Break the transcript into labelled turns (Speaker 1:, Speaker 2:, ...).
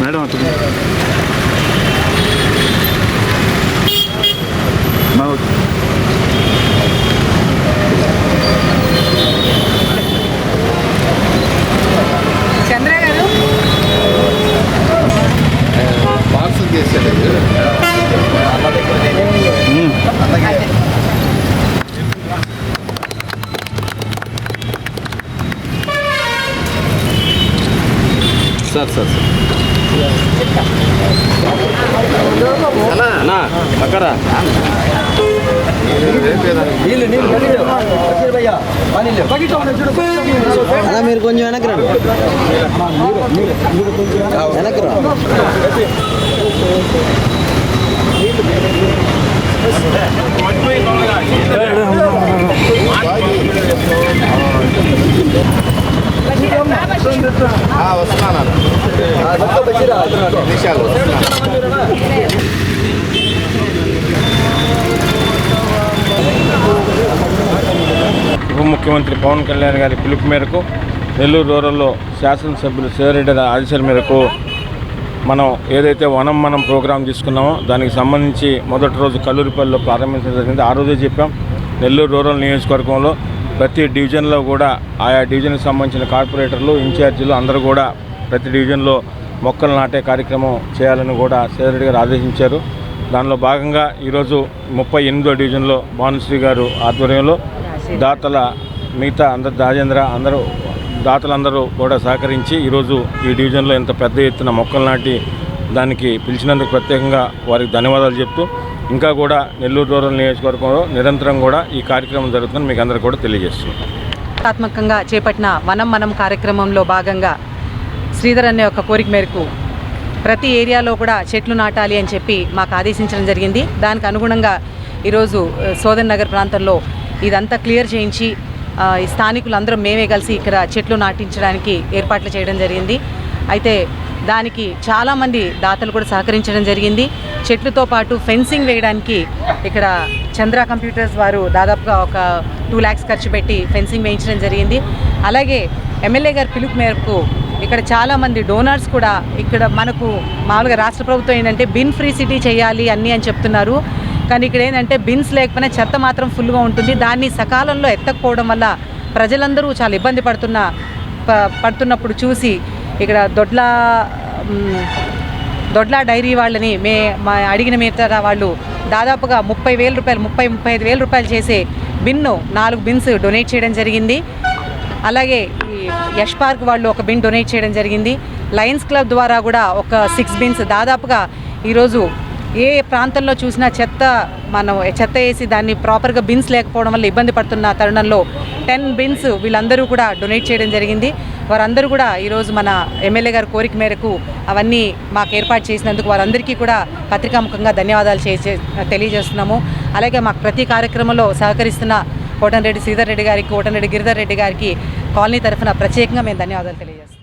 Speaker 1: Madam అతను
Speaker 2: చంద్ర గారు?
Speaker 3: Parcel చేసేది
Speaker 1: సార్ సార్. అన్నా
Speaker 4: అలా మీరు కొంచెం వెనక్కి రండి. వెనక్కి రా.
Speaker 3: వస్తున్నాను నిమిషాలు
Speaker 5: ఉప ముఖ్యమంత్రి పవన్ కళ్యాణ్ గారి పిలుపు మేరకు నెల్లూరు రూరల్లో శాసనసభ్యులు శివరెడ్డి ఆదేశాల మేరకు మనం ఏదైతే వనం మనం ప్రోగ్రాం తీసుకున్నామో దానికి సంబంధించి మొదటి రోజు కల్లూరిపల్లిలో ప్రారంభించడం జరిగింది. ఆ రోజే చెప్పాం నెల్లూరు రూరల్ నియోజకవర్గంలో ప్రతి డివిజన్లో కూడా ఆయా డివిజన్కి సంబంధించిన కార్పొరేటర్లు ఇన్ఛార్జీలు అందరూ కూడా ప్రతి డివిజన్లో మొక్కలు నాటే కార్యక్రమం చేయాలని కూడా సేదరెడ్డి గారు ఆదేశించారు. దానిలో భాగంగా ఈరోజు ముప్పై ఎనిమిదో డివిజన్లో భానుశ్రీ గారు ఆధ్వర్యంలో దాతల మిగతా అందరు రాజేంద్ర అందరూ దాతలందరూ కూడా సహకరించి ఈరోజు ఈ డివిజన్లో ఇంత పెద్ద ఎత్తున మొక్కలు నాటి దానికి పిలిచినందుకు ప్రత్యేకంగా వారికి ధన్యవాదాలు చెప్తూ ఇంకా కూడా నెల్లూరు రూరల్ నియోజకవర్గంలో నిరంతరం కూడా ఈ కార్యక్రమం జరుగుతుందని మీకు అందరూ కూడా తెలియజేస్తున్నాం.
Speaker 2: ఆత్మకంగా చేపట్టిన వనం మనం కార్యక్రమంలో భాగంగా శ్రీధర్ అనే ఒక కోరిక మేరకు ప్రతి ఏరియాలో కూడా చెట్లు నాటాలి అని చెప్పి మాకు ఆదేశించడం జరిగింది. దానికి అనుగుణంగా ఈరోజు సోదర్ సోదన్ నగర్ ప్రాంతంలో ఇదంతా క్లియర్ చేయించి ఈ స్థానికులందరం మేమే కలిసి ఇక్కడ చెట్లు నాటించడానికి ఏర్పాట్లు చేయడం జరిగింది. అయితే దానికి చాలామంది దాతలు కూడా సహకరించడం జరిగింది. చెట్లతో పాటు ఫెన్సింగ్ వేయడానికి ఇక్కడ చంద్ర కంప్యూటర్స్ వారు దాదాపుగా ఒక టూ ల్యాక్స్ ఖర్చు పెట్టి ఫెన్సింగ్ వేయించడం జరిగింది. అలాగే ఎమ్మెల్యే గారి పిలుపు మేరకు ఇక్కడ చాలామంది డోనర్స్ కూడా ఇక్కడ మనకు మామూలుగా రాష్ట్ర ప్రభుత్వం ఏంటంటే బిన్ ఫ్రీ సిటీ చేయాలి అన్నీ అని చెప్తున్నారు. కానీ ఇక్కడ ఏంటంటే బిన్స్ లేకపోయినా చెత్త మాత్రం ఫుల్గా ఉంటుంది. దాన్ని సకాలంలో ఎత్తకపోవడం వల్ల ప్రజలందరూ చాలా ఇబ్బంది పడుతున్న పడుతున్నప్పుడు చూసి ఇక్కడ దొడ్ల దొడ్ల డైరీ వాళ్ళని మే మా అడిగిన మిగతా వాళ్ళు దాదాపుగా ముప్పై వేల రూపాయలు ముప్పై ముప్పై ఐదు వేల రూపాయలు చేసే బిన్ను నాలుగు బిన్స్ డొనేట్ చేయడం జరిగింది. అలాగే ఈ యష్ పార్క్ వాళ్ళు ఒక బిన్ డొనేట్ చేయడం జరిగింది. లయన్స్ క్లబ్ ద్వారా కూడా ఒక సిక్స్ బిన్స్ దాదాపుగా ఈరోజు ఏ ప్రాంతంలో చూసినా చెత్త మనం చెత్త వేసి దాన్ని ప్రాపర్గా బిన్స్ లేకపోవడం వల్ల ఇబ్బంది పడుతున్న తరుణంలో టెన్ బిన్స్ వీళ్ళందరూ కూడా డొనేట్ చేయడం జరిగింది. వారందరూ కూడా ఈరోజు మన ఎమ్మెల్యే గారి కోరిక మేరకు అవన్నీ మాకు ఏర్పాటు చేసినందుకు వారందరికీ కూడా పత్రికాముఖంగా ధన్యవాదాలు చేసే తెలియజేస్తున్నాము. అలాగే మాకు ప్రతి కార్యక్రమంలో సహకరిస్తున్న కోటంరెడ్డి శ్రీధర్ రెడ్డి గారికి కోటంరెడ్డి గిరిధర్ రెడ్డి గారికి కాలనీ తరఫున ప్రత్యేకంగా మేము ధన్యవాదాలు తెలియజేస్తాం